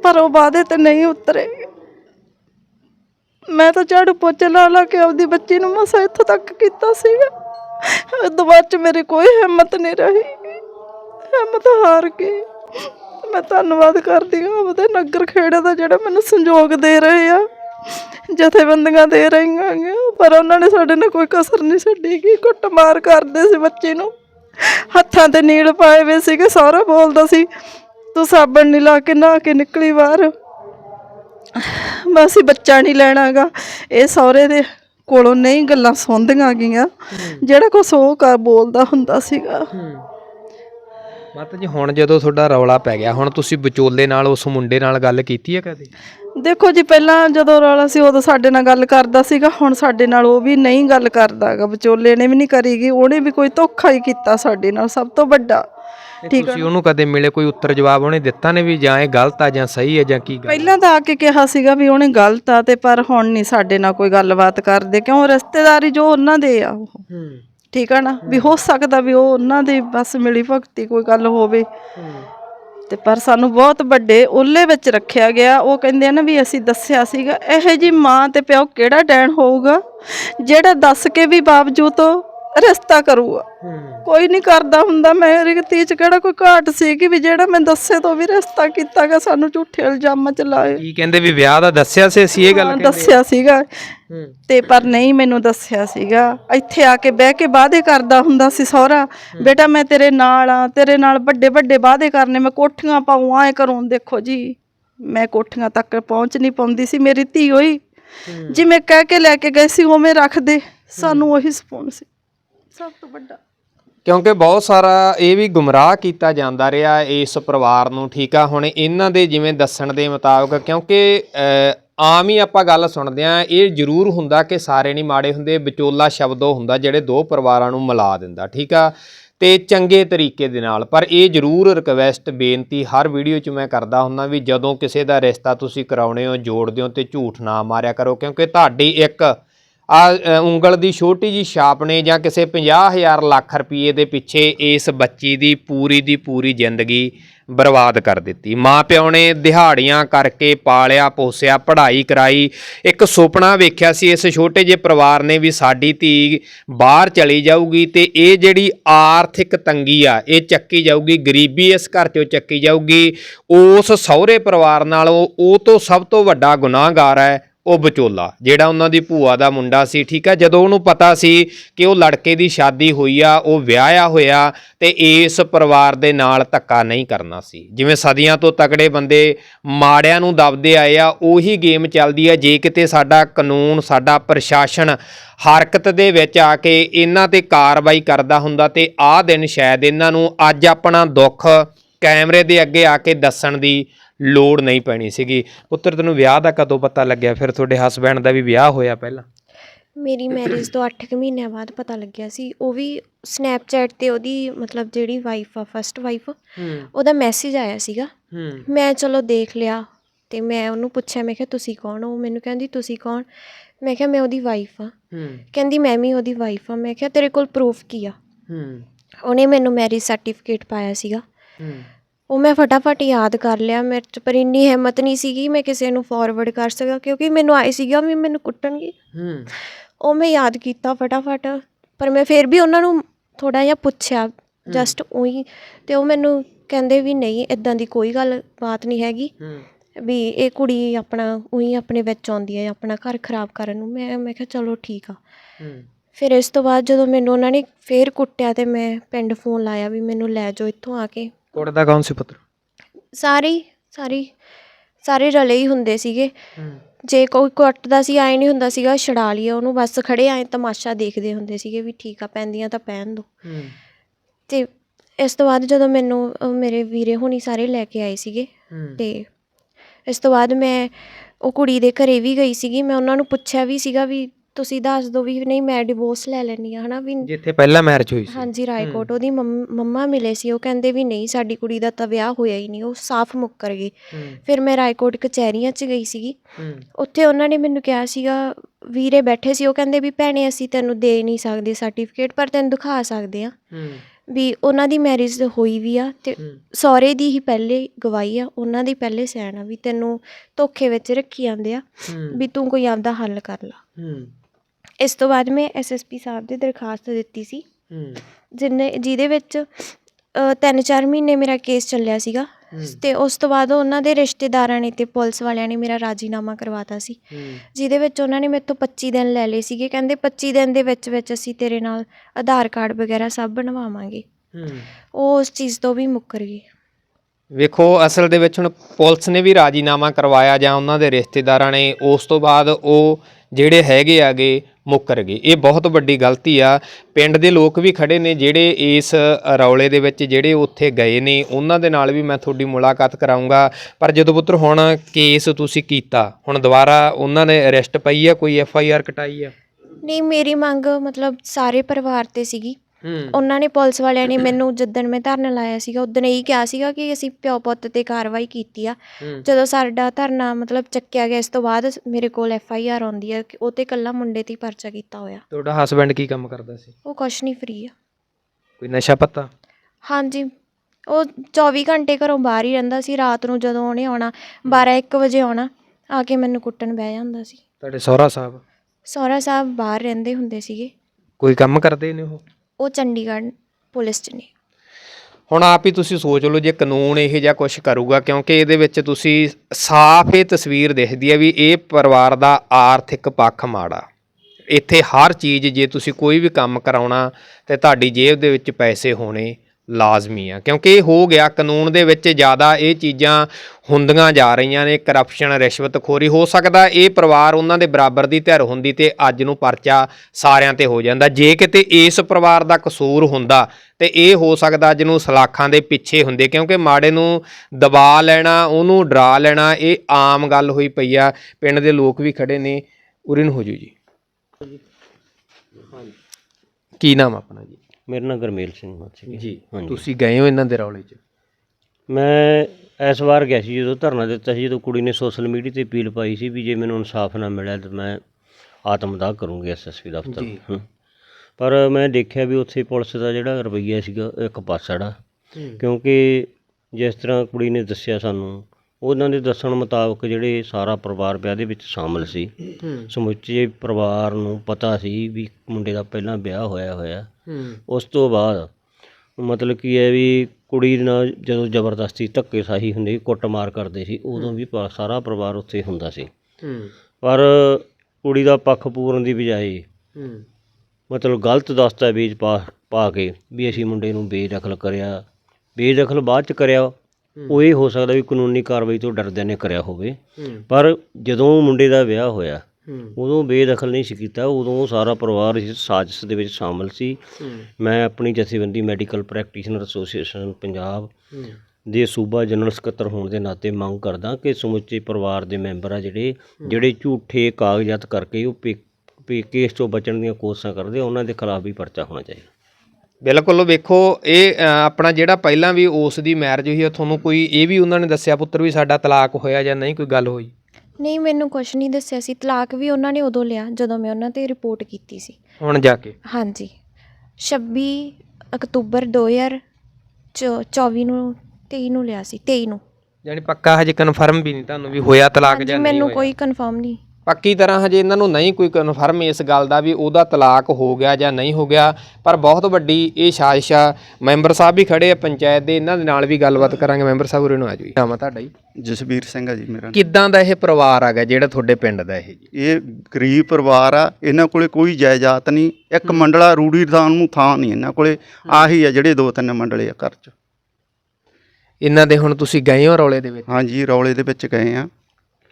ਪਰ ਉਹ ਵਾਅਦੇ ਤੇ ਨਹੀਂ ਉਤਰੇ। ਮੈਂ ਤਾਂ ਝਾੜੂ ਪੋਚਾ ਲਾ ਲਾ ਕੇ ਆਪਦੀ ਬੱਚੀ ਨੂੰ ਮਸਾ ਇੱਥੋਂ ਤੱਕ ਕੀਤਾ ਸੀਗਾ। ਉਦੋਂ ਬਾਅਦ ਚ ਮੇਰੀ ਕੋਈ ਹਿੰਮਤ ਨਹੀਂ ਰਹੀ। ਹਿੰਮਤ ਹਾਰ ਗਈ। ਮੈਂ ਧੰਨਵਾਦ ਕਰਦੀ ਹਾਂ ਉਹਦੇ ਨਗਰ ਖੇੜੇ ਦਾ ਜਿਹੜਾ ਮੈਨੂੰ ਸੰਯੋਗ ਦੇ ਰਹੇ ਆ ਜਥੇਬੰਦੀਆਂ ਦੇ ਰਹੀਆਂ ਗੀਆਂ, ਪਰ ਉਹਨਾਂ ਨੇ ਸਾਡੇ ਨਾਲ ਕੋਈ ਕਸਰ ਨਹੀਂ ਛੱਡੀ ਕਿ ਕੁੱਟਮਾਰ ਕਰਦੇ ਸੀ ਬੱਚੀ ਨੂੰ। ਹੱਥਾਂ ਤੇ ਨੀਲ ਪਾਏ ਵੇ ਸੀਗੇ ਸਾਰਾ ਬੋਲਦਾ ਸੀ ਤੂੰ ਸਾਬਣ ਨਹੀਂ ਲਾ ਕੇ ਨਹਾ ਕੇ ਨਿਕਲੀ ਬਾਹਰ। ਬਸ ਹੀ ਬੱਚਾ ਨਹੀਂ ਲੈਣਾਗਾ। ਇਹ ਸਹੁਰੇ ਦੇ ਕੋਲੋਂ ਨਹੀਂ ਗੱਲਾਂ ਸੁਣਦੀਆਂ ਗਈਆਂ। ਜਿਹੜਾ ਕੁਛ ਉਹ ਕਰ ਬੋਲਦਾ ਹੁੰਦਾ ਸੀਗਾ। ਮਾਤਾ ਜੀ ਹੁਣ ਜਦੋਂ ਤੁਹਾਡਾ ਰੌਲਾ ਪੈ ਗਿਆ ਹੁਣ ਤੁਸੀਂ ਵਿਚੋਲੇ ਨਾਲ ਉਸ ਮੁੰਡੇ ਨਾਲ ਗੱਲ ਕੀਤੀ ਹੈ ਕਦੇ? ਦੇਖੋ ਜੀ ਪਹਿਲਾਂ ਜਦੋਂ ਰੌਲਾ ਸੀ ਉਦੋਂ ਸਾਡੇ ਨਾਲ ਗੱਲ ਕਰਦਾ ਸੀਗਾ ਹੁਣ ਸਾਡੇ ਨਾਲ ਉਹ ਵੀ ਨਹੀਂ ਗੱਲ ਕਰਦਾਗਾ ਵਿਚੋਲੇ ਨੇ ਵੀ ਨਹੀਂ ਕਰੀਗੀ ਉਹਨੇ ਵੀ ਕੋਈ ਧੋਖਾ ਹੀ ਕੀਤਾ ਸਾਡੇ ਨਾਲ ਸਭ ਤੋਂ ਵੱਡਾ। ਤੇ ਤੁਸੀਂ ਉਹਨੂੰ ਕਦੇ ਮਿਲੇ ਕੋਈ ਉੱਤਰ ਜਵਾਬ ਉਹਨੇ ਦਿੱਤਾ ਨੇ ਵੀ ਜਾਂ ਇਹ ਗਲਤ ਆ ਜਾਂ ਸਹੀ ਹੈ ਜਾਂ ਕੀ ਗੱਲ? ਪਹਿਲਾਂ ਤਾਂ ਆ ਕੇ ਕਿਹਾ ਸੀਗਾ ਵੀ ਉਹਨੇ ਗਲਤ ਆ ਤੇ ਪਰ ਹੁਣ ਨਹੀਂ ਸਾਡੇ ਨਾਲ ਕੋਈ ਗੱਲਬਾਤ ਕਰਦੇ ਕਿਉਂ? ਰਿਸ਼ਤੇਦਾਰੀ ਜੋ ਉਹਨਾਂ ਦੇ ਆ ਉਹ। ਹੂੰ। ਠੀਕ ਆ ਨਾ? ਵੀ ਹੋ ਸਕਦਾ ਵੀ ਉਹ ਉਹਨਾਂ ਦੀ ਬਸ ਮਿਲੀ ਭਗਤੀ ਕੋਈ ਗੱਲ ਹੋਵੇ। ਤੇ ਪਰ ਸਾਨੂੰ ਬਹੁਤ ਵੱਡੇ ਓਲੇ ਵਿੱਚ ਰੱਖਿਆ ਗਿਆ। ਉਹ ਕਹਿੰਦੇ ਆ ਨਾ ਵੀ ਅਸੀਂ ਦੱਸਿਆ ਸੀਗਾ ਇਹੋ ਜੀ ਮਾਂ ਤੇ ਪਿਓ ਕਿਹੜਾ ਡੈਣ ਹੋਊਗਾ? ਜਿਹੜਾ ਦੱਸ ਕੇ ਵੀ ਬਾਵਜੂਦ ਰਿਸ਼ਤਾ ਕਰੂਗਾ। ਕੋਈ ਨਹੀਂ ਕਰਦਾ ਹੁੰਦਾ। ਮੇਰੀ ਧੀ ਚ ਕਿਹੜਾ ਕੋਈ ਘਾਟ ਸੀ ਕਿ ਵੀ ਜਿਹੜਾ ਮੈਂ ਦੱਸੇ ਤੋਂ ਵੀ ਰਿਸ਼ਤਾ ਕੀਤਾਗਾ ਸਾਨੂੰ ਝੂਠੇ ਇਲਜ਼ਾਮਾਂ ਚ ਲਾਏ। ਕੀ ਕਹਿੰਦੇ ਵੀ ਵਿਆਹ ਦਾ ਦੱਸਿਆ ਸੀ ਅਸੀਂ ਇਹ ਗੱਲ ਹਾਂ, ਦੱਸਿਆ ਸੀਗਾ। ਤੇ ਪਰ ਨਹੀਂ ਮੈਨੂੰ ਦੱਸਿਆ ਸੀਗਾ। ਇੱਥੇ ਆ ਕੇ ਬਹਿ ਕੇ ਵਾਅਦੇ ਕਰਦਾ ਹੁੰਦਾ ਸੀ ਸਹੁਰਾ ਬੇਟਾ ਮੈਂ ਤੇਰੇ ਨਾਲ ਆ ਤੇਰੇ ਨਾਲ ਵੱਡੇ ਵੱਡੇ ਵਾਅਦੇ ਕਰਨੇ ਮੈਂ ਕੋਠੀਆਂ ਪਾਉਂ ਐ ਕਰੂੰ ਦੇਖੋ ਜੀ। ਮੈਂ ਕੋਠੀਆਂ ਤੱਕ ਪਹੁੰਚ ਨਹੀਂ ਪਾਉਂਦੀ ਸੀ ਮੇਰੀ ਧੀ ਹੋਈ। ਜਿਵੇਂ ਕਹਿ ਕੇ ਲੈ ਕੇ ਗਏ ਸੀ ਉਵੇਂ ਰੱਖਦੇ ਸਾਨੂੰ ਉਹੀ ਸਕੂਨ ਸੀ। ਸਭ ਤੋਂ ਵੱਡਾ। ਕਿਉਂਕਿ ਬਹੁਤ ਸਾਰਾ ਇਹ ਵੀ ਗੁੰਮਰਾਹ ਕੀਤਾ ਜਾਂਦਾ ਰਿਹਾ ਇਸ ਪਰਿਵਾਰ ਨੂੰ ਠੀਕ ਆ? ਹੁਣ ਇਹਨਾਂ ਦੇ ਜਿਵੇਂ ਦੱਸਣ ਦੇ ਮੁਤਾਬਕ ਕਿਉਂਕਿ ਆਮ ਹੀ ਆਪਾਂ ਗੱਲ ਸੁਣਦੇ ਆ ਇਹ ਜ਼ਰੂਰ ਹੁੰਦਾ ਕਿ ਸਾਰੇ ਨਹੀਂ ਮਾੜੇ ਹੁੰਦੇ, ਵਿਚੋਲਾ ਸ਼ਬਦ ਉਹ ਹੁੰਦਾ ਜਿਹੜੇ ਦੋ ਪਰਿਵਾਰਾਂ ਨੂੰ ਮਿਲਾ ਦਿੰਦਾ, ਠੀਕ ਆ? ਤੇ ਚੰਗੇ ਤਰੀਕੇ ਦੇ ਨਾਲ, ਪਰ ਇਹ ਜ਼ਰੂਰ ਰਿਕਵੈਸਟ ਬੇਨਤੀ ਹਰ ਵੀਡੀਓ 'ਚ ਮੈਂ ਕਰਦਾ ਹੁੰਦਾ ਵੀ ਜਦੋਂ ਕਿਸੇ ਦਾ ਰਿਸ਼ਤਾ ਤੁਸੀਂ ਕਰਾਉਣੇ ਹੋ, ਜੋੜਦੇ ਹੋ ਤੇ ਝੂਠ ਨਾ ਮਾਰਿਆ ਕਰੋ, ਕਿਉਂਕਿ ਤੁਹਾਡੀ ਇੱਕ, ਆ ਉਂਗਲ ਦੀ ਛੋਟੀ ਜੀ ਛਾਪ ਨੇ ਜਾਂ ਕਿਸੇ 50000 ਲੱਖ ਰੁਪਏ ਦੇ ਪਿੱਛੇ ਇਸ ਬੱਚੀ ਦੀ ਪੂਰੀ ਦੀ ਪੂਰੀ ਜ਼ਿੰਦਗੀ ਬਰਬਾਦ ਕਰ ਦਿੱਤੀ। ਮਾਂ ਪਿਓ ਨੇ ਦਿਹਾੜੀਆਂ ਕਰਕੇ ਪਾਲਿਆ, ਪੋਸਿਆ, ਪੜ੍ਹਾਈ ਕਰਾਈ। ਇੱਕ ਸੁਪਨਾ ਵੇਖਿਆ ਸੀ, ਇਸ ਛੋਟੇ ਜਿਹੇ ਪਰਿਵਾਰ ਨੇ ਵੀ ਸਾਡੀ ਧੀ ਬਾਹਰ ਚਲੀ ਜਾਊਗੀ ਤੇ ਇਹ ਜਿਹੜੀ ਆਰਥਿਕ ਤੰਗੀ ਆ, ਇਹ ਚੱਕੀ ਜਾਊਗੀ, ਗਰੀਬੀ ਇਸ ਘਰ ਚੋਂ ਚੱਕੀ ਜਾਊਗੀ। ਉਸ ਸਹੁਰੇ ਪਰਿਵਾਰ ਨਾਲੋਂ ਉਹ ਤੋਂ ਸਭ ਤੋਂ ਵੱਡਾ ਗੁਨਾਹਗਾਰ ਹੈ। ਉਹ ਵਿਚੋਲਾ, ਜਿਹੜਾ ਉਹਨਾਂ ਦੀ ਭੂਆ ਦਾ ਮੁੰਡਾ ਸੀ, ਠੀਕ ਹੈ? ਜਦੋਂ ਉਹਨੂੰ ਪਤਾ ਸੀ ਕਿ ਉਹ ਲੜਕੇ ਦੀ ਸ਼ਾਦੀ ਹੋਈ ਆ, ਉਹ ਵਿਆਹਿਆ ਹੋਇਆ ਤੇ ਇਸ ਪਰਿਵਾਰ ਦੇ ਨਾਲ ਧੱਕਾ ਨਹੀਂ ਕਰਨਾ ਸੀ। ਜਿਵੇਂ ਸਦੀਆਂ ਤੋਂ ਤਕੜੇ ਬੰਦੇ ਮਾੜਿਆਂ ਨੂੰ ਦਬਦੇ ਆਏ ਆ, ਉਹੀ ਗੇਮ ਚੱਲਦੀ ਆ। ਜੇ ਕਿਤੇ ਸਾਡਾ ਕਾਨੂੰਨ, ਸਾਡਾ ਪ੍ਰਸ਼ਾਸਨ ਹਰਕਤ ਦੇ ਵਿੱਚ ਆ ਕੇ ਇਹਨਾਂ ਤੇ ਕਾਰਵਾਈ ਕਰਦਾ ਹੁੰਦਾ ਤੇ ਆਹ ਦਿਨ ਸ਼ਾਇਦ ਇਹਨਾਂ ਨੂੰ ਅੱਜ ਆਪਣਾ ਦੁੱਖ ਕੈਮਰੇ ਦੇ ਅੱਗੇ ਆ ਕੇ ਦੱਸਣ ਦੀ ਲੋੜ ਨਹੀਂ ਪੈਣੀ ਸੀਗੀ। ਪੁੱਤਰ ਤੈਨੂੰ ਵਿਆਹ ਦਾ ਕਦੋਂ ਪਤਾ ਲੱਗਿਆ? ਫਿਰ ਤੁਹਾਡੇ ਹਸਬੈਂਡ ਦਾ ਵੀ ਵਿਆਹ ਹੋਇਆ ਪਹਿਲਾਂ? ਮੇਰੀ ਮੈਰਿਜ ਤੋਂ 8 ਮਹੀਨਿਆਂ ਬਾਅਦ ਪਤਾ ਲੱਗਿਆ ਸੀ। ਉਹ ਵੀ ਸਨੈਪਚੈਟ ਤੇ ਉਹਦੀ ਮਤਲਬ ਜਿਹੜੀ ਵਾਈਫ ਆ ਫਸਟ ਵਾਈਫ ਹੂੰ। ਉਹਦਾ ਮੈਸੇਜ ਆਇਆ ਸੀਗਾ। ਹੂੰ। ਮੈਂ ਚਲੋ ਦੇਖ ਲਿਆ ਤੇ ਮੈਂ ਉਹਨੂੰ ਪੁੱਛਿਆ ਮੈਂ ਕਿਹਾ ਤੁਸੀਂ ਕੌਣ ਹੋ? ਮੈਨੂੰ ਕਹਿੰਦੀ ਤੁਸੀਂ ਕੌਣ? ਮੈਂ ਕਿਹਾ ਮੈਂ ਉਹਦੀ ਵਾਈਫ ਆ। ਹੂੰ। ਕਹਿੰਦੀ ਮੈਂ ਵੀ ਉਹਦੀ ਵਾਈਫ ਆ। ਮੈਂ ਕਿਹਾ ਤੇਰੇ ਕੋਲ ਪ੍ਰੂਫ ਕੀ ਆ? ਹੂੰ। ਉਹਨੇ ਮੈਨੂੰ ਮੈਰਿਜ ਸਰਟੀਫਿਕੇਟ ਪਾਇਆ ਸੀਗਾ। ਹੂੰ। ਉਹ ਮੈਂ ਫਟਾਫਟ ਯਾਦ ਕਰ ਲਿਆ ਮੇਰੇ 'ਚ ਪਰ ਇੰਨੀ ਹਿੰਮਤ ਨਹੀਂ ਸੀਗੀ ਮੈਂ ਕਿਸੇ ਨੂੰ ਫਾਰਵਰਡ ਕਰ ਸਕਾਂ ਕਿਉਂਕਿ ਮੈਨੂੰ ਆਏ ਸੀਗਾ ਵੀ ਮੈਨੂੰ ਕੁੱਟਣਗੇ। ਹੂੰ। ਉਹ ਮੈਂ ਯਾਦ ਕੀਤਾ ਫਟਾਫਟ ਪਰ ਮੈਂ ਫਿਰ ਵੀ ਉਹਨਾਂ ਨੂੰ ਥੋੜਾ ਜਿਹਾ ਪੁੱਛਿਆ ਜਸਟ ਉਹੀ ਤੇ ਉਹ ਮੈਨੂੰ ਕਹਿੰਦੇ ਵੀ ਨਹੀਂ ਇਦਾਂ ਦੀ ਕੋਈ ਗੱਲ ਬਾਤ ਨਹੀਂ ਹੈਗੀ। ਹੂੰ। ਵੀ ਇਹ ਕੁੜੀ ਆਪਣਾ ਉਹੀ ਆਪਣੇ ਵਿੱਚ ਆਉਂਦੀ ਹੈ ਆਪਣਾ ਘਰ ਖਰਾਬ ਕਰਨ ਨੂੰ ਮੈਂ ਮੈਂ ਕਿਹਾ ਚਲੋ ਠੀਕ ਆ। ਹੂੰ। ਫਿਰ ਇਸ ਤੋਂ ਬਾਅਦ ਜਦੋਂ ਮੈਨੂੰ ਉਹਨਾਂ ਨੇ ਫੇਰ ਕੁੱਟਿਆ ਤੇ ਮੈਂ ਪਿੰਡ ਫੋਨ ਲਾਇਆ ਵੀ ਮੈਨੂੰ ਲੈ ਜਾਓ ਇੱਥੋਂ ਆ ਕੇ। ਕੁੜਦਾ ਕੌਣ ਸੀ ਪੁੱਤਰ? ਸਾਰੇ ਹੀ- ਸਾਰੇ ਹੀ- ਸਾਰੇ ਰਲੇ ਹੀ ਹੁੰਦੇ ਸੀਗੇ। ਜੇ ਕੋਈ ਕੁੱਟਦਾ ਸੀ ਆਏ ਨਹੀਂ ਹੁੰਦਾ ਸੀਗਾ ਛਡਾ ਲਈਏ ਉਹਨੂੰ ਬਸ ਖੜੇ ਆਏ ਤਮਾਸ਼ਾ ਦੇਖਦੇ ਹੁੰਦੇ ਸੀਗੇ ਵੀ ਠੀਕ ਆ ਪੈਂਦੀਆਂ ਤਾਂ ਪੈਣ ਦੋ। ਹੂੰ। ਤੇ ਇਸ ਤੋਂ ਬਾਅਦ ਜਦੋਂ ਮੈਨੂੰ ਮੇਰੇ ਵੀਰੇ ਹੁਣੀ ਸਾਰੇ ਲੈ ਕੇ ਆਏ ਸੀਗੇ ਹੂੰ। ਤੇ ਇਸ ਤੋਂ ਬਾਅਦ ਮੈਂ ਉਹ ਕੁੜੀ ਦੇ ਘਰੇ ਵੀ ਗਈ ਸੀਗੀ ਮੈਂ ਉਹਨਾਂ ਨੂੰ ਪੁੱਛਿਆ ਵੀ ਸੀਗਾ ਵੀ ਤੁਸੀਂ ਦੱਸ ਦਿਓ ਵੀ ਨਹੀਂ ਮੈਂ ਡਿਵੋਰਸ ਲੈ ਲੈਣੀ ਆ ਹਨਾ? ਵੀ ਜਿੱਥੇ ਪਹਿਲਾਂ ਮੈਰਿਜ ਹੋਈ ਸੀ। ਹਾਂਜੀ ਰਾਏਕੋਟ ਉਹਦੀ ਮੰਮ- ਮੰਮਾ ਮਿਲੇ ਸੀ ਉਹ ਕਹਿੰਦੇ ਵੀ ਨਹੀਂ ਸਾਡੀ ਕੁੜੀ ਦਾ ਤਾਂ ਵਿਆਹ ਹੋਇਆ ਹੀ ਨਹੀਂ ਉਹ ਸਾਫ਼ ਮੁੱਕਰ ਹੂੰ। ਫਿਰ ਮੈਂ ਰਾਏਕੋਟ ਕਚਹਿਰੀਆਂ 'ਚ ਗਈ ਸੀਗੀ। ਹੂੰ। ਉੱਥੇ ਉਹਨਾਂ ਨੇ ਮੈਨੂੰ ਕਿਹਾ ਸੀਗਾ ਵੀਰੇ ਬੈਠੇ ਸੀ ਉਹ ਕਹਿੰਦੇ ਵੀ ਭੈਣੇ ਅਸੀਂ ਤੈਨੂੰ ਦੇ ਨਹੀਂ ਸਕਦੇ ਸਰਟੀਫਿਕੇਟ ਪਰ ਤੈਨੂੰ ਦਿਖਾ ਸਕਦੇ ਆ ਹੂੰ। ਵੀ ਉਹਨਾਂ ਦੀ ਮੈਰਿਜ ਹੋਈ ਵੀ ਆ ਤੇ ਹੂੰ। ਸਹੁਰੇ ਦੀ ਹੀ ਪਹਿਲੇ ਗਵਾਹੀ ਆ ਉਹਨਾਂ ਦੀ ਪਹਿਲੇ ਸੈਨ ਆ ਵੀ ਤੈਨੂੰ ਧੋਖੇ ਵਿੱਚ ਰੱਖੀ ਜਾਂਦੇ ਆ ਹੂੰ। ਵੀ ਤੂੰ ਕੋਈ ਆਪਦਾ ਹੱਲ ਕਰ ਲਾ। ਹੂੰ। ਇਸ ਤੋਂ ਬਾਅਦ ਮੈਂ ਐਸਐਸਪੀ ਸਾਹਿਬ ਦੀ ਦਰਖਾਸਤ ਦਿੱਤੀ ਸੀ। ਹੂੰ। ਜਿੰਨੇ ਜਿਹਦੇ ਵਿੱਚ ਤਿੰਨ ਚਾਰ ਮਹੀਨੇ ਮੇਰਾ ਕੇਸ ਚੱਲਿਆ ਸੀਗਾ। ਤੇ ਉਸ ਤੋਂ ਬਾਅਦ ਉਹਨਾਂ ਦੇ ਰਿਸ਼ਤੇਦਾਰਾਂ ਨੇ ਤੇ ਪੁਲਿਸ ਵਾਲਿਆਂ ਨੇ ਮੇਰਾ ਰਾਜੀਨਾਮਾ ਕਰਵਾਤਾ ਸੀ। ਜਿਹਦੇ ਵਿੱਚ ਉਹਨਾਂ ਨੇ ਮੇਰੇ ਤੋਂ 25 ਦਿਨ ਲੈ ਲਏ ਸੀਗੇ। ਕਹਿੰਦੇ 25 ਦਿਨ ਦੇ ਵਿੱਚ ਵਿੱਚ ਅਸੀਂ ਤੇਰੇ ਨਾਲ ਆਧਾਰ ਕਾਰਡ ਵਗੈਰਾ ਸਭ ਬਣਵਾਵਾਂਗੇ। ਉਹ ਉਸ ਚੀਜ਼ ਤੋਂ ਵੀ ਮੁੱਕਰ ਗਏ। ਵੇਖੋ ਅਸਲ ਦੇ ਵਿੱਚ ਹੁਣ ਪੁਲਿਸ ਨੇ ਵੀ ਰਾਜੀਨਾਮਾ ਕਰਵਾਇਆ ਜਾਂ ਉਹਨਾਂ ਦੇ ਰਿਸ਼ਤੇਦਾਰਾਂ ਨੇ ਉਸ ਤੋਂ ਬਾਅਦ ਉਹ ਜਿਹੜੇ ਹੈਗੇ ਆਗੇ ਮੁੱਕਰ ਗਏ। ਇਹ ਬਹੁਤ ਵੱਡੀ ਗਲਤੀ ਆ। ਪਿੰਡ ਦੇ ਲੋਕ ਵੀ ਖੜੇ ਨੇ ਜਿਹੜੇ ਇਸ ਰੌਲੇ ਦੇ ਵਿੱਚ ਜਿਹੜੇ ਉੱਥੇ ਗਏ ਨੇ। ਉਹਨਾਂ ਦੇ ਨਾਲ ਵੀ ਮੈਂ ਤੁਹਾਡੀ ਮੁਲਾਕਾਤ ਕਰਾਉਂਗਾ ਪਰ ਜਦੋਂ ਪੁੱਤਰ, ਹੁਣ ਕੇਸ ਤੁਸੀਂ ਕੀਤਾ, ਹੁਣ ਦੁਬਾਰਾ ਉਹਨਾਂ ਨੇ ਅਰੈਸਟ ਪਈ ਆ, ਕੋਈ ਐਫ ਆਈ ਆਰ ਕਟਾਈ ਆ? ਨਹੀਂ, ਮੇਰੀ ਮੰਗ ਮਤਲਬ ਸਾਰੇ ਪਰਿਵਾਰ ਤੇ ਸੀਗੀ। ਉਹਨਾਂ ਨੇ ਪੁਲਿਸ ਵਾਲਿਆਂ ਨੇ ਮੈਨੂੰ ਜਿੱਦਣ ਮੈਂ ਧਰਨਾ ਲਾਇਆ ਸੀਗਾ ਉਦੋਂ ਇਹੀ ਕਿਹਾ ਸੀਗਾ ਕਿ ਅਸੀਂ ਪਿਓ ਪੁੱਤ ਤੇ ਕਾਰਵਾਈ ਕੀਤੀ ਆ। ਜਦੋਂ ਸਾਡਾ ਧਰਨਾ ਮਤਲਬ ਚੱਕਿਆ ਗਿਆ ਇਸ ਤੋਂ ਬਾਅਦ ਮੇਰੇ ਕੋਲ ਐਫ ਆਈ ਆਰ ਆਉਂਦੀ ਹੈ ਕਿ ਉਹ ਤੇ ਇਕੱਲਾ ਮੁੰਡੇ ਤੇ ਹੀ ਪਰਚਾ ਕੀਤਾ ਹੋਇਆ। ਤੁਹਾਡਾ ਹਸਬੰਡ ਕੀ ਕੰਮ ਕਰਦਾ ਸੀ? ਉਹ ਕੁਛ ਨਹੀਂ ਫਰੀ ਆ। ਕੋਈ ਨਸ਼ਾ ਪੱਤਾ? ਹਾਂਜੀ। ਉਹ 24 ਘੰਟੇ ਘਰੋਂ ਬਾਹਰ ਹੀ ਰਹਿੰਦਾ ਸੀ ਰਾਤ ਨੂੰ ਜਦੋਂ ਉਹਨੇ ਆਉਣਾ 12 1 ਵਜੇ ਆਉਣਾ ਆ ਕੇ ਮੈਨੂੰ ਕੁੱਟਣ ਬਹਿ ਜਾਂਦਾ ਸੀ। ਤੁਹਾਡੇ ਸਹੁਰਾ ਸਾਹਿਬ? ਸਹੁਰਾ ਸਾਹਿਬ ਬਾਹਰ ਰਹਿੰਦੇ ਹੁੰਦੇ ਸੀਗੇ। ਕੋਈ ਕੰਮ ਕਰਦੇ ਨੇ ਉਹ? ਉਹ ਚੰਡੀਗੜ੍ਹ ਪੁਲਿਸ 'ਚ ਨੇ। ਹੁਣ ਆਪ ਹੀ ਤੁਸੀਂ ਸੋਚ ਲਓ ਜੇ ਕਾਨੂੰਨ ਇਹ ਜਿਹਾ ਕੁਝ ਕਰੂਗਾ, ਕਿਉਂਕਿ ਇਹਦੇ ਵਿੱਚ ਤੁਸੀਂ ਸਾਫ਼ ਇਹ ਤਸਵੀਰ ਦਿਖਦੀ ਹੈ ਵੀ ਇਹ ਪਰਿਵਾਰ ਦਾ ਆਰਥਿਕ ਪੱਖ ਮਾੜਾ। ਇੱਥੇ ਹਰ ਚੀਜ਼ ਜੇ ਤੁਸੀਂ ਕੋਈ ਵੀ ਕੰਮ ਕਰਾਉਣਾ ਤੇ ਤੁਹਾਡੀ ਜੇਬ ਦੇ ਵਿੱਚ ਪੈਸੇ ਹੋਣੇ ਲਾਜ਼ਮੀ ਆ। ਕਿਉਂਕਿ ਇਹ ਹੋ ਗਿਆ, ਕਾਨੂੰਨ ਦੇ ਵਿੱਚ ਜ਼ਿਆਦਾ ਇਹ ਚੀਜ਼ਾਂ ਹੁੰਦੀਆਂ ਜਾ ਰਹੀਆਂ ਨੇ ਕਰਪਸ਼ਨ ਰਿਸ਼ਵਤਖੋਰੀ ਹੋ ਸਕਦਾ ਇਹ ਪਰਿਵਾਰ ਉਹਨਾਂ ਦੇ ਬਰਾਬਰ ਦੀ ਧਿਰ ਹੁੰਦੀ ਤੇ ਅੱਜ ਨੂੰ ਪਰਚਾ ਸਾਰਿਆਂ ਤੇ ਹੋ ਜਾਂਦਾ। ਜੇ ਕਿਤੇ ਇਸ ਪਰਿਵਾਰ ਦਾ ਕਸੂਰ ਹੁੰਦਾ ਤੇ ਇਹ ਹੋ ਸਕਦਾ ਅੱਜ ਨੂੰ ਸਲਾਖਾਂ ਦੇ ਪਿੱਛੇ ਹੁੰਦੇ, ਕਿਉਂਕਿ ਮਾੜੇ ਨੂੰ ਦਬਾ ਲੈਣਾ, ਉਹਨੂੰ ਡਰਾ ਲੈਣਾ, ਇਹ ਆਮ ਗੱਲ ਹੋਈ ਪਈ ਆ। ਪਿੰਡ ਦੇ ਲੋਕ ਵੀ ਖੜੇ ਨੇ। ਉਰੇ ਨੂੰ ਹੋ ਜੂ ਜੀ। ਕੀ ਨਾਮ ਆਪਣਾ ਜੀ? ਮੇਰਾ ਨਾਮ ਗਰਮੇਲ ਸਿੰਘ ਮਾਛੀ ਜੀ ਹਾਂਜੀ। ਤੁਸੀਂ ਗਏ ਹੋ ਇਹਨਾਂ ਦੇ ਰੌਲੇ 'ਚ? ਮੈਂ ਇਸ ਵਾਰ ਗਿਆ ਸੀ ਜਦੋਂ ਧਰਨਾ ਦਿੱਤਾ ਸੀ ਜਦੋਂ ਕੁੜੀ ਨੇ ਸੋਸ਼ਲ ਮੀਡੀਆ ਤੇ ਅਪੀਲ ਪਾਈ ਸੀ ਵੀ ਜੇ ਮੈਨੂੰ ਇਨਸਾਫ ਨਾ ਮਿਲਿਆ ਤਾਂ ਮੈਂ ਆਤਮਦਾਹ ਕਰੂੰਗੀ ਐਸਐਸਪੀ ਦਫ਼ਤਰ। ਪਰ ਮੈਂ ਦੇਖਿਆ ਵੀ ਉੱਥੇ ਪੁਲਿਸ ਦਾ ਜਿਹੜਾ ਰਵੱਈਆ ਸੀਗਾ ਇੱਕ ਪਾਸੜਾ ਕਿਉਂਕਿ ਜਿਸ ਤਰ੍ਹਾਂ ਕੁੜੀ ਨੇ ਦੱਸਿਆ ਸਾਨੂੰ ਉਹਨਾਂ ਦੇ ਦੱਸਣ ਮੁਤਾਬਕ ਜਿਹੜੇ ਸਾਰਾ ਪਰਿਵਾਰ ਵਿਆਹ ਦੇ ਵਿੱਚ ਸ਼ਾਮਲ ਸੀ। ਸਮੁੱਚੇ ਪਰਿਵਾਰ ਨੂੰ ਪਤਾ ਸੀ ਵੀ ਮੁੰਡੇ ਦਾ ਪਹਿਲਾਂ ਵਿਆਹ ਹੋਇਆ ਹੋਇਆ ਉਸ ਤੋਂ ਬਾਅਦ ਮਤਲਬ ਕੀ ਹੈ ਵੀ ਕੁੜੀ ਨਾਲ ਜਦੋਂ ਜ਼ਬਰਦਸਤੀ ਧੱਕੇ ਸਾਹੀ ਹੁੰਦੇ ਕੁੱਟਮਾਰ ਕਰਦੇ ਸੀ ਉਦੋਂ ਵੀ ਪ- ਸਾਰਾ ਪਰਿਵਾਰ ਉੱਥੇ ਹੁੰਦਾ ਸੀ। ਪਰ ਕੁੜੀ ਦਾ ਪੱਖ ਪੂਰਨ ਦੀ ਬਜਾਏ ਮਤਲਬ ਗਲਤ ਦਸਤਾਵੇਜ਼ ਪਾ ਪਾ ਕੇ ਵੀ ਅਸੀਂ ਮੁੰਡੇ ਨੂੰ ਬੇਦਖਲ ਕਰਿਆ ਬੇਦਖਲ ਬਾਅਦ ਚ ਕਰਿਆ ਉਹ ਇਹ ਹੋ ਸਕਦਾ ਵੀ ਕਾਨੂੰਨੀ ਕਾਰਵਾਈ ਤੋਂ ਡਰਦਿਆਂ ਨੇ ਕਰਿਆ ਹੋਵੇ। ਪਰ ਜਦੋਂ ਮੁੰਡੇ ਦਾ ਵਿਆਹ ਹੋਇਆ ਉਦੋਂ ਬੇਦਖਲ ਨਹੀਂ ਸੀ ਕੀਤਾ ਉਦੋਂ ਸਾਰਾ ਪਰਿਵਾਰ ਇਸ ਸਾਜ਼ਿਸ਼ ਦੇ ਵਿੱਚ ਸ਼ਾਮਲ ਸੀ। ਮੈਂ ਆਪਣੀ ਜਥੇਬੰਦੀ ਮੈਡੀਕਲ ਪ੍ਰੈਕਟੀਸ਼ਨਰ ਐਸੋਸੀਏਸ਼ਨ ਪੰਜਾਬ ਦੇ ਸੂਬਾ ਜਨਰਲ ਸਕੱਤਰ ਹੋਣ ਦੇ ਨਾਤੇ ਮੰਗ ਕਰਦਾ ਕਿ ਸਮੁੱਚੇ ਪਰਿਵਾਰ ਦੇ ਮੈਂਬਰ ਆ ਜਿਹੜੇ ਜਿਹੜੇ ਝੂਠੇ ਕਾਗਜ਼ਾਤ ਕਰਕੇ ਉਹ ਕੇਸ ਤੋਂ ਬਚਣ ਦੀਆਂ ਕੋਸ਼ਿਸ਼ਾਂ ਕਰਦੇ ਉਹਨਾਂ ਦੇ ਖਿਲਾਫ ਵੀ ਪਰਚਾ ਹੋਣਾ ਚਾਹੀਦਾ। ਬਿਲਕੁਲ ਵੇਖੋ ਇਹ ਆਪਣਾ ਜਿਹੜਾ ਪਹਿਲਾਂ ਵੀ ਉਸ ਦੀ ਮੈਰਿਜ ਹੋਈ ਆ ਤੁਹਾਨੂੰ ਕੋਈ ਇਹ ਵੀ ਉਹਨਾਂ ਨੇ ਦੱਸਿਆ ਪੁੱਤਰ ਵੀ ਸਾਡਾ ਤਲਾਕ ਹੋਇਆ ਜਾਂ ਨਹੀਂ ਕੋਈ ਗੱਲ ਹੋਈ। ਨਹੀਂ ਮੈਨੂੰ ਕੁਝ ਨਹੀਂ ਦੱਸਿਆ ਸੀ। ਤਲਾਕ ਵੀ ਉਹਨਾਂ ਨੇ ਉਦੋਂ ਲਿਆ ਜਦੋਂ ਮੈਂ ਉਹਨਾਂ ਤੇ ਰਿਪੋਰਟ ਕੀਤੀ ਸੀ। ਹੁਣ ਜਾ ਕੇ? ਹਾਂਜੀ। 26 ਅਕਤੂਬਰ 2024 ਨੂੰ 23 ਨੂੰ ਲਿਆ ਸੀ 23 ਨੂੰ। ਯਾਨੀ ਪੱਕਾ ਹਜੇ ਕਨਫਰਮ ਵੀ ਨਹੀਂ ਤੁਹਾਨੂੰ ਵੀ ਹੋਇਆ ਤਲਾਕ ਹਾਂਜੀ ਜਾਂ ਨਹੀਂ ਮੈਨੂੰ ਹੋਇਆ? ਕੋਈ ਕਨਫਰਮ ਨਹੀਂ। ਪੱਕੀ ਤਰ੍ਹਾਂ ਹਜੇ ਇਹਨਾਂ ਨੂੰ ਨਹੀਂ ਕੋਈ ਕਨਫਰਮ ਇਸ ਗੱਲ ਦਾ ਵੀ ਉਹਦਾ ਤਲਾਕ ਹੋ ਗਿਆ ਜਾਂ ਨਹੀਂ ਹੋ ਗਿਆ ਪਰ ਬਹੁਤ ਵੱਡੀ ਇਹ ਸਾਜ਼ਿਸ਼ ਆ। ਮੈਂਬਰ ਸਾਹਿਬ ਵੀ ਖੜੇ ਆ ਪੰਚਾਇਤ ਦੇ ਇਹਨਾਂ ਦੇ ਨਾਲ ਵੀ ਗੱਲਬਾਤ ਕਰਾਂਗੇ। ਮੈਂਬਰ ਸਾਹਿਬ ਉਰੇ ਨੂੰ ਆ ਜਾਓ ਜੀ। ਨਾਮ ਤੁਹਾਡਾ ਜੀ? ਜਸਵੀਰ ਸਿੰਘ ਆ ਜੀ ਮੇਰਾ ਕਿੱਦਾਂ ਦਾ ਇਹ ਪਰਿਵਾਰ ਆ ਗਿਆ ਜਿਹੜਾ ਤੁਹਾਡੇ ਪਿੰਡ ਦਾ ਇਹ ਜੀ? ਇਹ ਗਰੀਬ ਪਰਿਵਾਰ ਆ ਇਹਨਾਂ ਕੋਲੇ ਕੋਈ ਜਾਇਦਾਦ ਨਹੀਂ ਇੱਕ ਮੰਡਲਾ ਰੂੜੀਦਾਨ ਨੂੰ ਥਾਂ ਨਹੀਂ ਇਹਨਾਂ ਕੋਲੇ ਆਹੀ ਆ ਜਿਹੜੇ ਦੋ ਤਿੰਨ ਮੰਡਲੇ ਆ ਘਰ 'ਚ। ਇਹਨਾਂ ਦੇ ਹੁਣ ਤੁਸੀਂ ਗਏ ਹੋ ਰੌਲੇ ਦੇ ਵਿੱਚ? ਹਾਂਜੀ ਰੌਲੇ ਦੇ ਵਿੱਚ ਗਏ ਆ।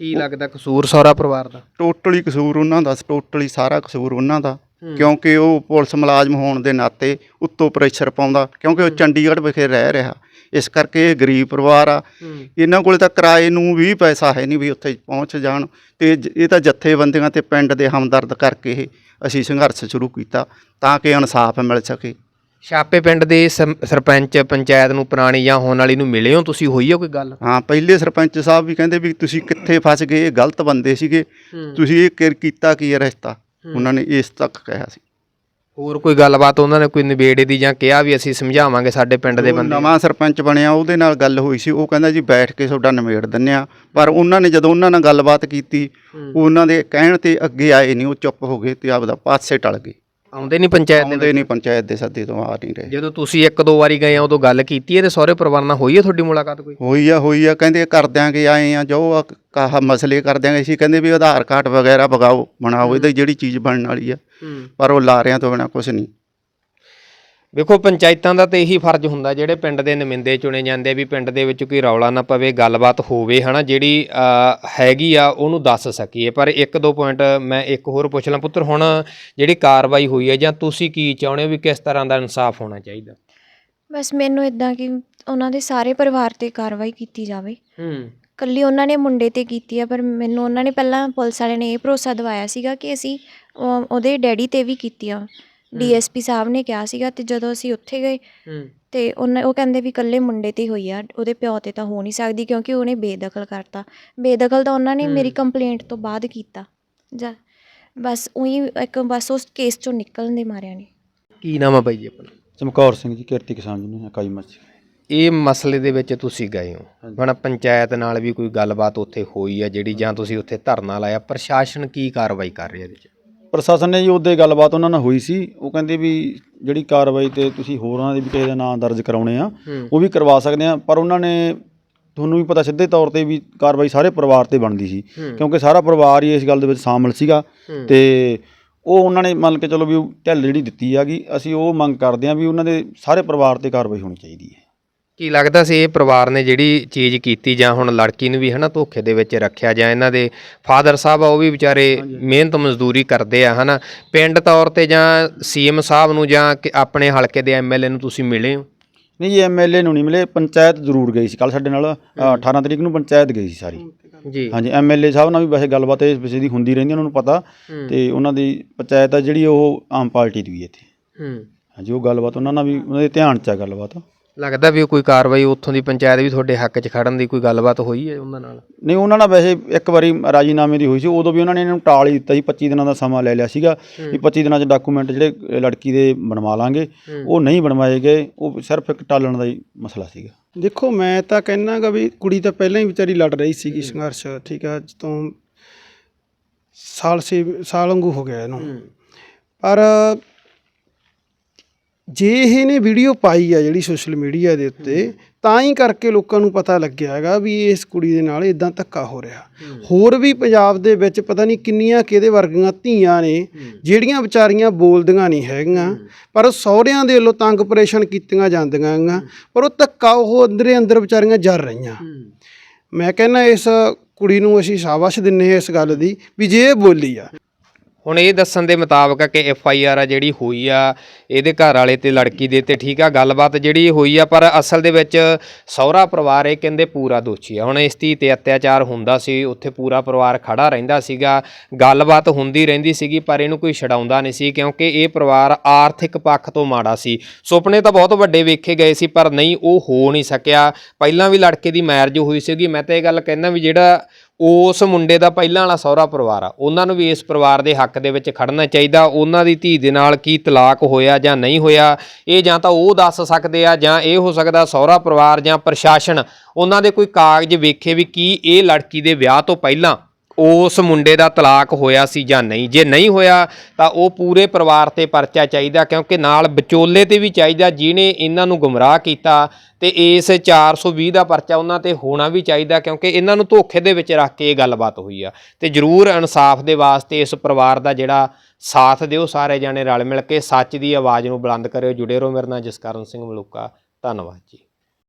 ਕੀ ਲੱਗਦਾ ਕਸੂਰ ਸਹੁਰਾ ਪਰਿਵਾਰ ਦਾ? ਟੋਟਲੀ ਕਸੂਰ ਉਹਨਾਂ ਦਾ ਟੋਟਲੀ ਸਾਰਾ ਕਸੂਰ ਉਹਨਾਂ ਦਾ। ਕਿਉਂਕਿ ਉਹ ਪੁਲਿਸ ਮੁਲਾਜ਼ਮ ਹੋਣ ਦੇ ਨਾਤੇ ਉੱਤੋਂ ਪ੍ਰੈਸ਼ਰ ਪਾਉਂਦਾ ਕਿਉਂਕਿ ਉਹ ਚੰਡੀਗੜ੍ਹ ਵਿਖੇ ਰਹਿ ਰਿਹਾ। ਇਸ ਕਰਕੇ ਇਹ ਗਰੀਬ ਪਰਿਵਾਰ ਆ। ਇਹਨਾਂ ਕੋਲੇ ਤਾਂ ਕਿਰਾਏ ਨੂੰ ਵੀ ਪੈਸਾ ਹੈ ਨਹੀਂ ਵੀ ਉੱਥੇ ਪਹੁੰਚ ਜਾਣ। ਤੇ ਇਹ ਤਾਂ ਜਥੇਬੰਦੀਆਂ ਤੇ ਪਿੰਡ ਦੇ ਹਮਦਰਦ ਕਰਕੇ ਇਹ ਅਸੀਂ ਸੰਘਰਸ਼ ਸ਼ੁਰੂ ਕੀਤਾ ਤਾਂ ਕਿ ਇਨਸਾਫ ਮਿਲ ਸਕੇ। ਛਾਪੇ ਪਿੰਡ ਦੇ ਸਮ- ਸਰਪੰਚ ਪੰਚਾਇਤ ਨੂੰ ਪੁਰਾਣੀ ਜਾਂ ਹੋਣ ਵਾਲੀ ਨੂੰ ਮਿਲੇ ਹੋ ਤੁਸੀਂ? ਹੋਈ ਹੋ ਕੋਈ ਗੱਲ? ਹਾਂ ਪਹਿਲੇ ਸਰਪੰਚ ਸਾਹਿਬ ਵੀ ਕਹਿੰਦੇ ਵੀ ਤੁਸੀਂ ਕਿੱਥੇ ਫਸ ਗਏ ਇਹ ਗਲਤ ਬੰਦੇ ਸੀਗੇ। ਤੁਸੀਂ ਇਹ ਕਿਰ ਕੀਤਾ ਕੀ ਹੈ ਰਿਸ਼ਤਾ? ਉਹਨਾਂ ਨੇ ਇਸ ਤੱਕ ਕਿਹਾ ਸੀ। ਹੋਰ ਕੋਈ ਗੱਲਬਾਤ ਉਹਨਾਂ ਨੇ ਕੋਈ ਨਿਬੇੜੇ ਦੀ ਜਾਂ ਕਿਹਾ ਵੀ ਅਸੀਂ ਸਮਝਾਵਾਂਗੇ ਸਾਡੇ ਪਿੰਡ ਦੇ ਬੰਦੇ? ਨਵਾਂ ਸਰਪੰਚ ਬਣਿਆ ਉਹਦੇ ਨਾਲ ਗੱਲ ਹੋਈ ਸੀ। ਉਹ ਕਹਿੰਦਾ ਜੀ ਬੈਠ ਕੇ ਤੁਹਾਡਾ ਨਿਬੇੜ ਦਿੰਨੇ ਆ। ਪਰ ਉਹਨਾਂ ਨੇ ਜਦੋਂ ਉਹਨਾਂ ਨਾਲ ਗੱਲਬਾਤ ਕੀਤੀ ਉਹਨਾਂ ਦੇ ਕਹਿਣ ਤੇ ਅੱਗੇ ਆਏ ਨਹੀਂ ਉਹ ਚੁੱਪ ਹੋ ਗਏ ਤੇ ਆਪਦਾ ਪਾਸੇ ਟਲ ਗਏ। ਆਉਂਦੇ ਨਹੀਂ ਪੰਚਾਇਤ ਦੇ ਆਉਂਦੇ ਨਹੀਂ ਪੰਚਾਇਤ ਦੇ ਸੱਦੇ ਤੋਂ ਆ ਨਹੀਂ ਰਹੇ। ਜਦੋਂ ਤੁਸੀਂ ਇੱਕ ਦੋ ਵਾਰੀ ਗਏ ਆ ਉਦੋਂ ਗੱਲ ਕੀਤੀ ਤੇ ਸਹੁਰੇ ਪਰਿਵਾਰ ਨਾਲ ਹੋਈ ਹੈ ਤੁਹਾਡੀ ਮੁਲਾਕਾਤ ਕੋਈ? ਹੋਈ ਆ ਹੋਈ ਆ ਕਹਿੰਦੇ ਕਰ ਦਿਆਂਗੇ ਆਏ ਆ ਜੋ ਆ ਕਾਹ ਮਸਲੇ ਕਰ ਦਿਆਂਗੇ ਅਸੀਂ ਕਹਿੰਦੇ ਵੀ ਆਧਾਰ ਕਾਰਡ ਵਗੈਰਾ ਬਗਾਓ ਬਣਾਓ ਇਹਦੀ ਜਿਹੜੀ ਚੀਜ਼ ਬਣਨ ਵਾਲੀ ਆ। ਪਰ ਉਹ ਲਾਰਿਆਂ ਤੋਂ ਬਿਨਾ ਕੁਝ ਨਹੀਂ। ਵੇਖੋ ਪੰਚਾਇਤਾਂ ਦਾ ਤੇ ਇਹੀ ਫਰਜ਼ ਹੁੰਦਾ ਜਿਹੜੇ ਪਿੰਡ ਦੇ ਨੁਮਾਇੰਦੇ ਚੁਣੇ ਜਾਂਦੇ ਵੀ ਪਿੰਡ ਦੇ ਵਿੱਚ ਕੋਈ ਰੌਲਾ ਨਾ ਪਵੇ ਗੱਲਬਾਤ ਹੋਵੇ ਹਨਾ ਜਿਹੜੀ ਹੈਗੀ ਆ ਉਹਨੂੰ ਦੱਸ ਸਕੀਏ। ਪਰ ਇੱਕ ਦੋ ਪੁਆਇੰਟ ਮੈਂ ਇੱਕ ਹੋਰ ਪੁੱਛ ਲਾਂ। ਪੁੱਤਰ ਹੁਣ ਜਿਹੜੀ ਕਾਰਵਾਈ ਹੋਈ ਹੈ ਜਾਂ ਤੁਸੀਂ ਕੀ ਚਾਹੁੰਦੇ ਹੋ ਵੀ ਕਿਸ ਤਰ੍ਹਾਂ ਦਾ ਇਨਸਾਫ ਹੋਣਾ ਚਾਹੀਦਾ? ਬਸ ਮੈਨੂੰ ਇਦਾਂ ਕਿ ਉਹਨਾਂ ਦੇ ਸਾਰੇ ਪਰਿਵਾਰ ਤੇ ਕਾਰਵਾਈ ਕੀਤੀ ਜਾਵੇ। ਹੂੰ। ਕੱਲੀ ਉਹਨਾਂ ਨੇ ਮੁੰਡੇ ਤੇ ਕੀਤੀ ਆ ਪਰ ਮੈਨੂੰ ਉਹਨਾਂ ਨੇ ਪਹਿਲਾਂ ਪੁਲਿਸ ਵਾਲਿਆਂ ਨੇ ਇਹ ਭਰੋਸਾ ਦਿਵਾਇਆ ਸੀਗਾ ਕਿ ਅਸੀਂ ਉਹ- ਉਹਦੇ ਡੈਡੀ ਤੇ ਵੀ ਕੀਤੀ ਆ ਡੀਐਸਪੀ ਸਾਹਿਬ ਨੇ ਕਿਹਾ ਸੀਗਾ ਤੇ ਜਦੋਂ ਅਸੀਂ ਉੱਥੇ ਗਏ ਹੂੰ। ਤੇ ਉਹਨਾਂ ਉਹ ਕਹਿੰਦੇ ਵੀ ਕੱਲੇ ਮੁੰਡੇ ਤੇ ਹੀ ਹੋਈ ਆ ਉਹਦੇ ਪਿਓ ਤੇ ਤਾਂ ਹੋ ਨਹੀਂ ਸਕਦੀ ਕਿਉਂਕਿ ਉਹਨੇ ਬੇਦਖਲ ਕਰਤਾ। ਬੇਦਖਲ ਤਾਂ ਉਹਨਾਂ ਨੇ ਮੇਰੀ ਕੰਪਲੇਂਟ ਤੋਂ ਬਾਅਦ ਕੀਤਾ। ਜਾਂ ਬਸ ਉਹੀ ਇੱਕ ਬਸ ਉਸ ਕੇਸ ਚੋਂ ਨਿਕਲਣ ਦੇ ਮਾਰਿਆਂ ਨੇ। ਕੀ ਨਾਮ ਆ ਬਾਈ ਜੀ ਆਪਣਾ? ਚਮਕੌਰ ਸਿੰਘ ਜੀ ਕਿਰਤੀ ਕਿਸਾਨ ਜੀ ਇਕਾਈ ਮੱਛੀ ਇਹ ਮਸਲੇ ਦੇ ਵਿੱਚ ਤੁਸੀਂ ਗਏ ਹੋ। ਹੁਣ ਪੰਚਾਇਤ ਨਾਲ ਵੀ ਕੋਈ ਗੱਲਬਾਤ ਉੱਥੇ ਹੋਈ ਹੈ ਜਿਹੜੀ ਜਾਂ ਤੁਸੀਂ ਉੱਥੇ ਧਰਨਾ ਲਾਇਆ। ਪ੍ਰਸ਼ਾਸਨ ਕੀ ਕਾਰਵਾਈ ਕਰ ਰਿਹਾ ਇਹਦੇ 'ਚ ਪ੍ਰਸ਼ਾਸਨ ਨੇ ਜੀ ਉਹਦੇ ਗੱਲਬਾਤ ਉਹਨਾਂ ਨਾਲ ਹੋਈ ਸੀ। ਉਹ ਕਹਿੰਦੇ ਵੀ ਜਿਹੜੀ ਕਾਰਵਾਈ ਤੇ ਤੁਸੀਂ ਹੋਰਾਂ ਦੇ ਵੀ ਕਿਸੇ ਦਾ ਨਾਂ ਦਰਜ ਕਰਾਉਣੇ ਆ ਉਹ ਵੀ ਕਰਵਾ ਸਕਦੇ ਆ। ਪਰ ਉਹਨਾਂ ਨੇ ਤੁਹਾਨੂੰ ਵੀ ਪਤਾ ਸਿੱਧੇ ਤੌਰ ਤੇ ਵੀ ਕਾਰਵਾਈ ਸਾਰੇ ਪਰਿਵਾਰ ਤੇ ਬਣਦੀ ਸੀ। ਕਿਉਂਕਿ ਸਾਰਾ ਪਰਿਵਾਰ ਹੀ ਇਸ ਗੱਲ ਦੇ ਵਿੱਚ ਸ਼ਾਮਲ ਸੀਗਾ। ਤੇ ਉਹ ਉਹਨਾਂ ਨੇ ਮੰਨ ਕੇ ਚਲੋ ਵੀ ਢਿੱਲ ਜਿਹੜੀ ਦਿੱਤੀ ਹੈਗੀ ਅਸੀਂ ਉਹ ਮੰਗ ਕਰਦੇ ਆ ਵੀ ਉਹਨਾਂ ਦੇ ਸਾਰੇ ਪਰਿਵਾਰ ਤੇ ਕਾਰਵਾਈ ਹੋਣੀ ਚਾਹੀਦੀ ਹੈ। ਕੀ ਲੱਗਦਾ ਸੀ ਇਹ ਪਰਿਵਾਰ ਨੇ ਜਿਹੜੀ ਚੀਜ਼ ਕੀਤੀ ਜਾਂ ਹੁਣ ਲੜਕੀ ਨੂੰ ਵੀ ਹਨਾ ਧੋਖੇ ਦੇ ਵਿੱਚ ਰੱਖਿਆ ਜਾਂ ਇਹਨਾਂ ਦੇ ਫਾਦਰ ਸਾਹਿਬ ਆ ਉਹ ਵੀ ਵਿਚਾਰੇ ਮਿਹਨਤ ਮਜ਼ਦੂਰੀ ਕਰਦੇ ਆ ਹਨਾ। ਪਿੰਡ ਤੌਰ ਤੇ ਜਾਂ ਸੀਐਮ ਸਾਹਿਬ ਨੂੰ ਜਾਂ ਕਿ ਆਪਣੇ ਹਲਕੇ ਦੇ ਐਮਐਲਏ ਨੂੰ ਤੁਸੀਂ ਮਿਲੇ ਹੋ? ਨਹੀਂ ਜੀ ਐਮਐਲਏ ਨੂੰ ਨਹੀਂ ਮਿਲੇ ਪੰਚਾਇਤ ਜ਼ਰੂਰ ਗਈ ਸੀ। ਕੱਲ ਸਾਡੇ ਨਾਲ ਅ, 18 ਤਰੀਕ ਨੂੰ ਪੰਚਾਇਤ ਗਈ ਸੀ ਸਾਰੀ। ਜੀ। ਹਾਂਜੀ ਐਮਐਲਏ ਸਾਹਿਬ ਨਾਲ ਵੀ ਵੈਸੇ ਗੱਲਬਾਤ ਇਸ ਵਿਸ਼ੇ ਦੀ ਹੁੰਦੀ ਰਹਿੰਦੀ ਉਹਨਾਂ ਨੂੰ ਪਤਾ। ਤੇ ਉਹਨਾਂ ਦੀ ਪੰਚਾਇਤ ਆ ਜਿਹੜੀ ਉਹ ਆਮ ਪਾਰਟੀ ਦੀ ਵੀ ਇੱਥੇ। ਹੂੰ। ਹਾਂਜੀ ਉਹ ਗੱਲਬਾਤ ਉਹਨਾਂ ਨਾਲ ਵੀ ਉਹਨਾਂ ਦੇ ਧਿਆਨ 'ਚ ਆ ਗੱਲਬਾਤ। ਲੱਗਦਾ ਵੀ ਉਹ ਕੋਈ ਕਾਰਵਾਈ ਉੱਥੋਂ ਦੀ ਪੰਚਾਇਤ ਵੀ ਤੁਹਾਡੇ ਹੱਕ 'ਚ ਖੜਨ ਦੀ ਕੋਈ ਗੱਲਬਾਤ ਹੋਈ ਹੈ ਉਹਨਾਂ ਨਾਲ? ਨਹੀਂ ਉਹਨਾਂ ਨਾਲ ਵੈਸੇ ਇੱਕ ਵਾਰੀ ਰਾਜੀਨਾਮੇ ਦੀ ਹੋਈ ਸੀ ਉਦੋਂ ਵੀ ਉਹਨਾਂ ਨੇ ਇਹਨਾਂ ਨੂੰ ਟਾਲ ਹੀ ਦਿੱਤਾ ਸੀ 25 ਦਿਨਾਂ ਦਾ ਸਮਾਂ ਲੈ ਲਿਆ ਸੀਗਾ ਵੀ 25 ਦਿਨਾਂ 'ਚ ਡਾਕੂਮੈਂਟ ਜਿਹੜੇ ਲੜਕੀ ਦੇ ਬਣਵਾ ਲਾਂਗੇ ਉਹ ਨਹੀਂ ਬਣਵਾਏ ਗਏ ਉਹ ਸਿਰਫ ਇੱਕ ਟਾਲਣ ਦਾ ਹੀ ਮਸਲਾ ਸੀਗਾ। ਦੇਖੋ ਮੈਂ ਤਾਂ ਕਹਿਣਾਗਾ ਵੀ ਕੁੜੀ ਤਾਂ ਪਹਿਲਾਂ ਹੀ ਵਿਚਾਰੀ ਲੜ ਰਹੀ ਸੀਗੀ ਸੰਘਰਸ਼ ਠੀਕ ਆ ਅੱਜ ਤੋਂ ਸਾਲ ਸੇ ਸਾਲ ਵਾਂਗੂ ਹੋ ਗਿਆ ਇਹਨੂੰ। ਪਰ ਜੇ ਇਹ ਨੇ ਵੀਡੀਓ ਪਾਈ ਆ ਜਿਹੜੀ ਸੋਸ਼ਲ ਮੀਡੀਆ ਦੇ ਉੱਤੇ ਤਾਂ ਹੀ ਕਰਕੇ ਲੋਕਾਂ ਨੂੰ ਪਤਾ ਲੱਗਿਆ ਹੈਗਾ ਵੀ ਇਸ ਕੁੜੀ ਦੇ ਨਾਲ ਇਦਾਂ ਧੱਕਾ ਹੋ ਰਿਹਾ। ਹੋਰ ਵੀ ਪੰਜਾਬ ਦੇ ਵਿੱਚ ਪਤਾ ਨਹੀਂ ਕਿੰਨੀਆਂ ਕਿਹਦੇ ਵਰਗੀਆਂ ਧੀਆਂ ਨੇ ਜਿਹੜੀਆਂ ਵਿਚਾਰੀਆਂ ਬੋਲਦੀਆਂ ਨਹੀਂ ਹੈਗੀਆਂ ਪਰ ਉਹ ਸਹੁਰਿਆਂ ਦੇ ਵੱਲੋਂ ਤੰਗ ਪਰੇਸ਼ਾਨ ਕੀਤੀਆਂ ਜਾਂਦੀਆਂ ਹੈਗੀਆਂ ਪਰ ਉਹ ਧੱਕਾ ਉਹ ਅੰਦਰੇ ਅੰਦਰ ਵਿਚਾਰੀਆਂ ਜਰ ਰਹੀਆਂ। ਮੈਂ ਕਹਿੰਦਾ ਇਸ ਕੁੜੀ ਨੂੰ ਅਸੀਂ ਸ਼ਾਬਾਸ਼ ਦਿੰਨੇ ਹਾਂ ਇਸ ਗੱਲ ਦੀ ਵੀ ਜੇ ਇਹ ਬੋਲੀ ਆ। ਹੁਣ ਇਹ ਦੱਸਣ ਦੇ ਮੁਤਾਬਕ ਕਿ ਐਫ ਆਈ ਆਰ ਆ ਜਿਹੜੀ ਹੋਈ ਆ, ਇਹਦੇ ਘਰ ਵਾਲੇ ਤੇ ਲੜਕੀ ਦੇ ਤੇ ਠੀਕ ਆ, ਗੱਲਬਾਤ ਜਿਹੜੀ ਹੋਈ ਆ, ਪਰ ਅਸਲ ਦੇ ਵਿੱਚ ਸਹੁਰਾ ਪਰਿਵਾਰ ਇਹ ਕਹਿੰਦੇ ਪੂਰਾ ਦੋਸ਼ੀ ਆ। ਹੁਣ ਇਸ ਧੀ ਤੇ ਅਤਿਆਚਾਰ ਹੁੰਦਾ ਸੀ, ਉੱਥੇ ਪੂਰਾ ਪਰਿਵਾਰ ਖੜਾ ਰਹਿੰਦਾ ਸੀਗਾ, ਗੱਲਬਾਤ ਹੁੰਦੀ ਰਹਿੰਦੀ ਸੀਗੀ, ਪਰ ਇਹਨੂੰ ਕੋਈ ਛਡਾਉਂਦਾ ਨਹੀਂ ਸੀ, ਕਿਉਂਕਿ ਇਹ ਪਰਿਵਾਰ ਆਰਥਿਕ ਪੱਖ ਤੋਂ ਮਾੜਾ ਸੀ। ਸੁਪਨੇ ਤਾਂ ਬਹੁਤ ਵੱਡੇ ਵੇਖੇ ਗਏ ਸੀ, ਪਰ ਨਹੀਂ, ਉਹ ਹੋ ਨਹੀਂ ਸਕਿਆ। ਪਹਿਲਾਂ ਵੀ ਲੜਕੇ ਦੀ ਮੈਰਿਜ ਹੋਈ ਸੀਗੀ, ਮੈਂ ਤਾਂ ਇਹ ਗੱਲ ਕਹਿੰਦਾ ਵੀ ਜਿਹੜਾ ਉਸ ਮੁੰਡੇ ਦਾ ਪਹਿਲਾਂ ਵਾਲਾ ਸਹੁਰਾ ਪਰਿਵਾਰ ਆ। ਉਹਨਾਂ ਨੂੰ ਵੀ ਇਸ ਪਰਿਵਾਰ ਦੇ ਹੱਕ ਦੇ ਵਿੱਚ ਖੜਨਾ ਚਾਹੀਦਾ। ਉਹਨਾਂ ਦੀ ਧੀ ਦੇ ਨਾਲ ਕੀ ਤਲਾਕ ਹੋਇਆ ਜਾਂ ਨਹੀਂ ਹੋਇਆ, ਇਹ ਜਾਂ ਤਾਂ ਉਹ ਦੱਸ ਸਕਦੇ ਆ ਜਾਂ ਇਹ ਹੋ ਸਕਦਾ ਸਹੁਰਾ ਪਰਿਵਾਰ ਜਾਂ ਪ੍ਰਸ਼ਾਸਨ। ਉਹਨਾਂ ਦੇ ਕੋਈ ਕਾਗਜ਼ ਵੇਖੇ ਵੀ ਕੀ ਇਹ ਲੜਕੀ ਦੇ ਵਿਆਹ ਤੋਂ ਪਹਿਲਾਂ ਉਸ ਮੁੰਡੇ ਦਾ ਤਲਾਕ ਹੋਇਆ ਸੀ ਜਾਂ ਨਹੀਂ? ਜੇ ਨਹੀਂ ਹੋਇਆ, ਤਾਂ ਉਹ ਪੂਰੇ ਪਰਿਵਾਰ ਤੇ ਪਰਚਾ ਚਾਹੀਦਾ, ਕਿਉਂਕਿ ਨਾਲ ਵਿਚੋਲੇ ਤੇ ਵੀ ਚਾਹੀਦਾ, ਜਿਹਨੇ ਇਹਨਾਂ ਨੂੰ ਗੁੰਮਰਾਹ ਕੀਤਾ, ਤੇ ਇਸ 420 ਦਾ ਪਰਚਾ ਉਹਨਾਂ ਤੇ ਹੋਣਾ ਵੀ ਚਾਹੀਦਾ, ਕਿਉਂਕਿ ਇਹਨਾਂ ਨੂੰ ਧੋਖੇ ਦੇ ਵਿੱਚ ਰੱਖ ਕੇ ਇਹ ਗੱਲਬਾਤ ਹੋਈ ਆ। ਤੇ ਜ਼ਰੂਰ ਇਨਸਾਫ ਦੇ ਵਾਸਤੇ ਇਸ ਪਰਿਵਾਰ ਦਾ ਜਿਹੜਾ ਸਾਥ ਦਿਓ, ਸਾਰੇ ਜਾਣੇ ਰਲ ਮਿਲ ਕੇ, ਸੱਚ ਦੀ ਆਵਾਜ਼ ਨੂੰ ਬੁਲੰਦ ਕਰਿਓ। ਜੁੜੇ ਰਹੋ ਮੇਰੇ ਨਾਲ ਜਸਕਰਨ ਸਿੰਘ ਮਲੂਕਾ। ਧੰਨਵਾਦ ਜੀ।